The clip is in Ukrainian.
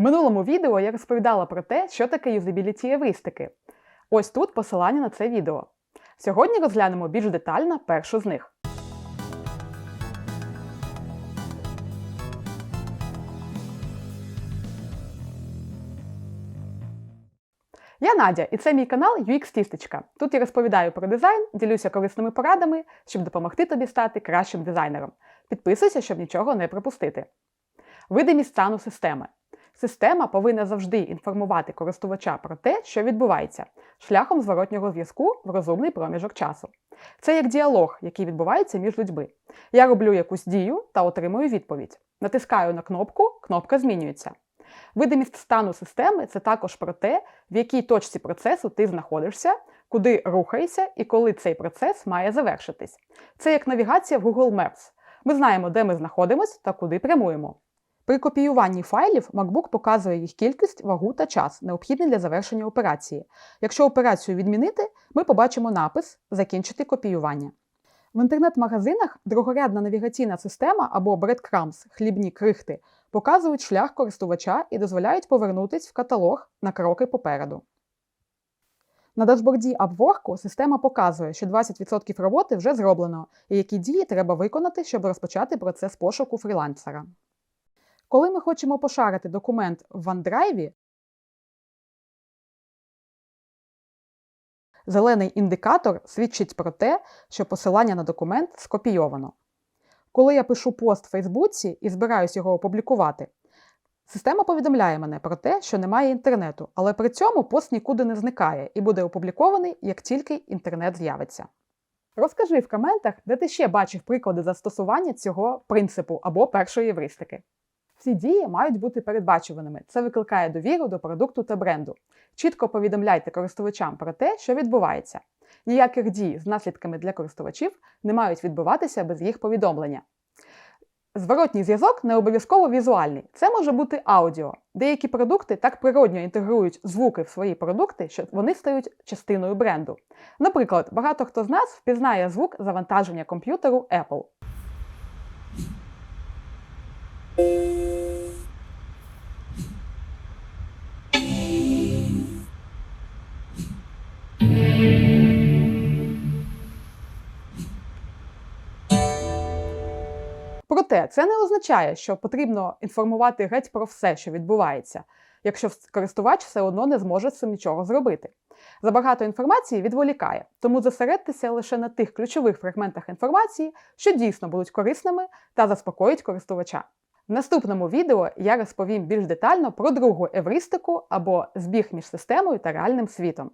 В минулому відео я розповідала про те, що таке юзабіліті евристики. Ось тут посилання на це відео. Сьогодні розглянемо більш детально першу з них. Я Надя, і це мій канал UX Тістечка. Тут я розповідаю про дизайн, ділюся корисними порадами, щоб допомогти тобі стати кращим дизайнером. Підписуйся, щоб нічого не пропустити. Видимість стану системи. Система повинна завжди інформувати користувача про те, що відбувається, шляхом зворотнього зв'язку в розумний проміжок часу. Це як діалог, який відбувається між людьми. Я роблю якусь дію та отримую відповідь. Натискаю на кнопку, кнопка змінюється. Видимість стану системи це також про те, в якій точці процесу ти знаходишся, куди рухаєшся і коли цей процес має завершитись. Це як навігація в Google Maps. Ми знаємо, де ми знаходимося та куди прямуємо. При копіюванні файлів MacBook показує їх кількість, вагу та час, необхідний для завершення операції. Якщо операцію відмінити, ми побачимо напис Закінчити копіювання. В інтернет-магазинах другорядна навігаційна система або breadcrumbs – хлібні крихти показують шлях користувача і дозволяють повернутись в каталог на кроки попереду. На дашборді Upwork система показує, що 20% роботи вже зроблено, і які дії треба виконати, щоб розпочати процес пошуку фрілансера. Коли ми хочемо пошарити документ в OneDrive, зелений індикатор свідчить про те, що посилання на документ скопійовано. Коли я пишу пост в Фейсбуці і збираюсь його опублікувати, система повідомляє мене про те, що немає інтернету, але при цьому пост нікуди не зникає і буде опублікований, як тільки інтернет з'явиться. Розкажи в коментах, де ти ще бачив приклади застосування цього принципу або першої євристики. Ці дії мають бути передбачуваними. Це викликає довіру до продукту та бренду. Чітко повідомляйте користувачам про те, що відбувається. Ніяких дій з наслідками для користувачів не мають відбуватися без їх повідомлення. Зворотній зв'язок не обов'язково візуальний. Це може бути аудіо. Деякі продукти так природньо інтегрують звуки в свої продукти, що вони стають частиною бренду. Наприклад, багато хто з нас впізнає звук завантаження комп'ютеру Apple. Проте це не означає, що потрібно інформувати геть про все, що відбувається, якщо користувач все одно не зможе з цим нічого зробити. Забагато інформації відволікає, тому зосередьтеся лише на тих ключових фрагментах інформації, що дійсно будуть корисними та заспокоїть користувача. В наступному відео я розповім більш детально про другу евристику або збіг між системою та реальним світом.